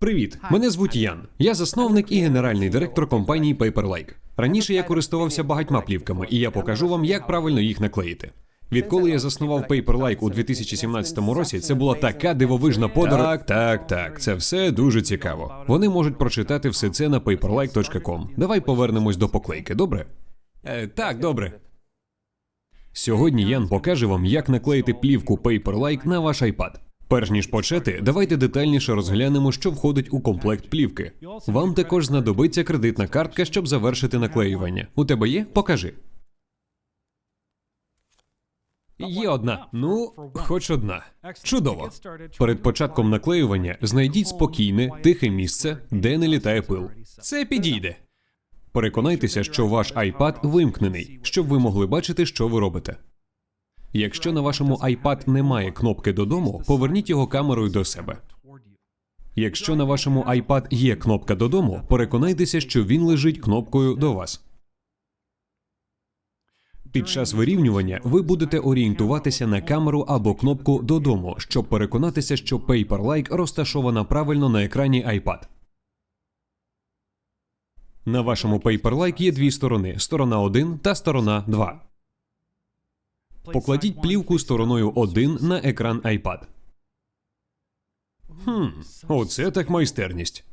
Привіт, мене звуть Ян. Я засновник і генеральний директор компанії Paperlike. Раніше я користувався багатьма плівками, і я покажу вам, як правильно їх наклеїти. Відколи я заснував Paperlike у 2017 році, це була така дивовижна подорож. Так, так, так. Це все дуже цікаво. Вони можуть прочитати все це на paperlike.com. Давай повернемось до поклейки, добре? Е, так, добре. Сьогодні Ян покаже вам, як наклеїти плівку Paperlike на ваш iPad. Перш ніж почати, давайте детальніше розглянемо, що входить у комплект плівки. Вам також знадобиться кредитна картка, щоб завершити наклеювання. У тебе є? Покажи. Є одна. Ну, хоч одна. Чудово. Перед початком наклеювання знайдіть спокійне, тихе місце, де не літає пил. Це підійде. Переконайтеся, що ваш iPad вимкнений, щоб ви могли бачити, що ви робите. Якщо на вашому iPad немає кнопки додому, поверніть його камерою до себе. Якщо на вашому iPad є кнопка додому, переконайтеся, що він лежить кнопкою до вас. Під час вирівнювання ви будете орієнтуватися на камеру або кнопку додому, щоб переконатися, що Paperlike розташована правильно на екрані iPad. На вашому Paperlike є дві сторони: сторона 1 та сторона 2. Покладіть плівку стороною 1 на екран iPad. Хм, оце так майстерність.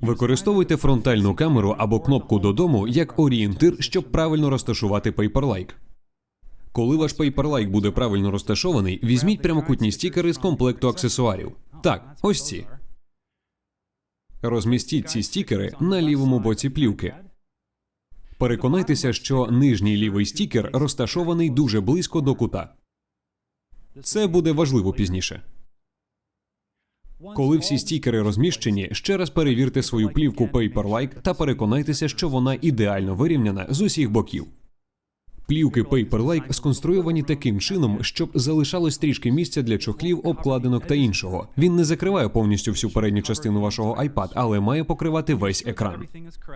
Використовуйте фронтальну камеру або кнопку додому як орієнтир, щоб правильно розташувати Paperlike. Коли ваш Paperlike буде правильно розташований, візьміть прямокутні стікери з комплекту аксесуарів. Так, ось ці. Розмістіть ці стікери на лівому боці плівки. Переконайтеся, що нижній лівий стікер розташований дуже близько до кута. Це буде важливо пізніше. Коли всі стікери розміщені, ще раз перевірте свою плівку Paperlike та переконайтеся, що вона ідеально вирівняна з усіх боків. Плівки Paperlike сконструйовані таким чином, щоб залишалось трішки місця для чохлів, обкладинок та іншого. Він не закриває повністю всю передню частину вашого iPad, але має покривати весь екран.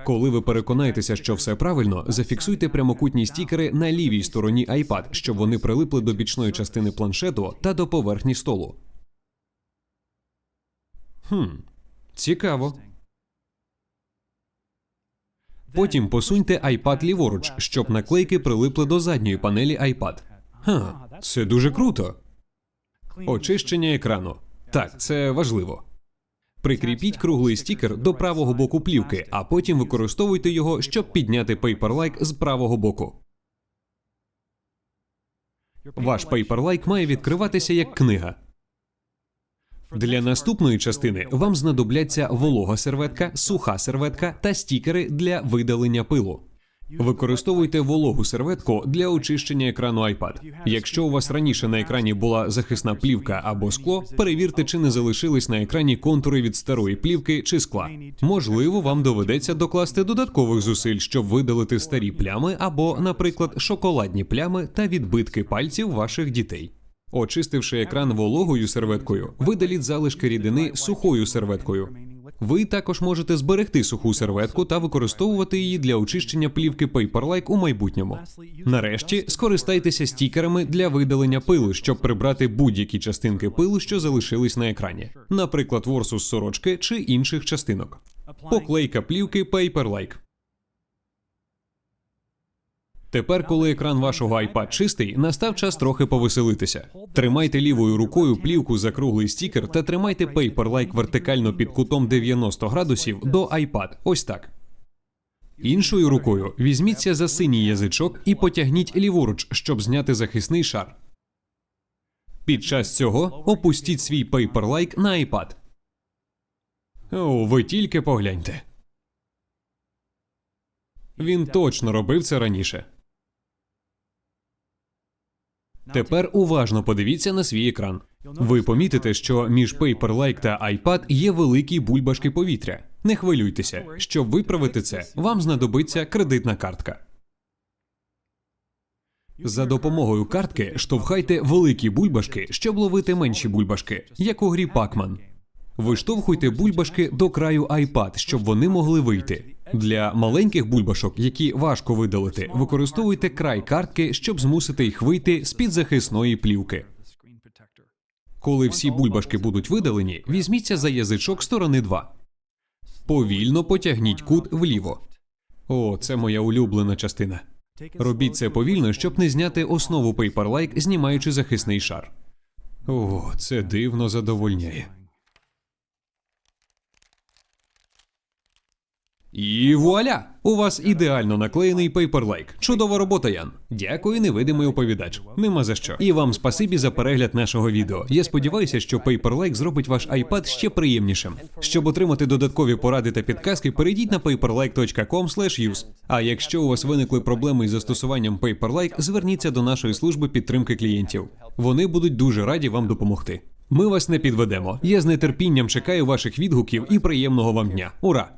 Коли ви переконаєтеся, що все правильно, зафіксуйте прямокутні стікери на лівій стороні iPad, щоб вони прилипли до бічної частини планшету та до поверхні столу. Хм, цікаво. Потім посуньте iPad ліворуч, щоб наклейки прилипли до задньої панелі iPad. Ха, це дуже круто. Очищення екрану. Так, це важливо. Прикріпіть круглий стікер до правого боку плівки, а потім використовуйте його, щоб підняти Paperlike з правого боку. Ваш Paperlike має відкриватися як книга. Для наступної частини вам знадобляться волога серветка, суха серветка та стікери для видалення пилу. Використовуйте вологу серветку для очищення екрану iPad. Якщо у вас раніше на екрані була захисна плівка або скло, перевірте, чи не залишились на екрані контури від старої плівки чи скла. Можливо, вам доведеться докласти додаткових зусиль, щоб видалити старі плями або, наприклад, шоколадні плями та відбитки пальців ваших дітей. Очистивши екран вологою серветкою, видаліть залишки рідини сухою серветкою. Ви також можете зберегти суху серветку та використовувати її для очищення плівки Paperlike у майбутньому. Нарешті скористайтеся стікерами для видалення пилу, щоб прибрати будь-які частинки пилу, що залишились на екрані, наприклад, ворсус сорочки чи інших частинок. Поклейка плівки Paperlike. Тепер, коли екран вашого iPad чистий, настав час трохи повеселитися. Тримайте лівою рукою плівку за круглий стікер та тримайте Paperlike вертикально під кутом 90 градусів до iPad. Ось так. Іншою рукою візьміться за синій язичок і потягніть ліворуч, щоб зняти захисний шар. Під час цього опустіть свій Paperlike на iPad. О, ви тільки погляньте. Він точно робив це раніше. Тепер уважно подивіться на свій екран. Ви помітите, що між Paperlike та iPad є великі бульбашки повітря. Не хвилюйтеся, щоб виправити це, вам знадобиться кредитна картка. За допомогою картки штовхайте великі бульбашки, щоб ловити менші бульбашки, як у грі Pac-Man. Виштовхуйте бульбашки до краю iPad, щоб вони могли вийти. Для маленьких бульбашок, які важко видалити, використовуйте край картки, щоб змусити їх вийти з під захисної плівки. Коли всі бульбашки будуть видалені, візьміться за язичок сторони 2. Повільно потягніть кут вліво. О, це моя улюблена частина. Робіть це повільно, щоб не зняти основу Paperlike, знімаючи захисний шар. О, це дивно задовольняє. І вуаля! У вас ідеально наклеєний Paperlike. Чудова робота, Ян. Дякую, невидимий оповідач. Нема за що. І вам спасибі за перегляд нашого відео. Я сподіваюся, що Paperlike зробить ваш iPad ще приємнішим. Щоб отримати додаткові поради та підказки, перейдіть на paperlike.com/use. А якщо у вас виникли проблеми із застосуванням Paperlike, зверніться до нашої служби підтримки клієнтів. Вони будуть дуже раді вам допомогти. Ми вас не підведемо. Я з нетерпінням чекаю ваших відгуків і приємного вам дня. Ура!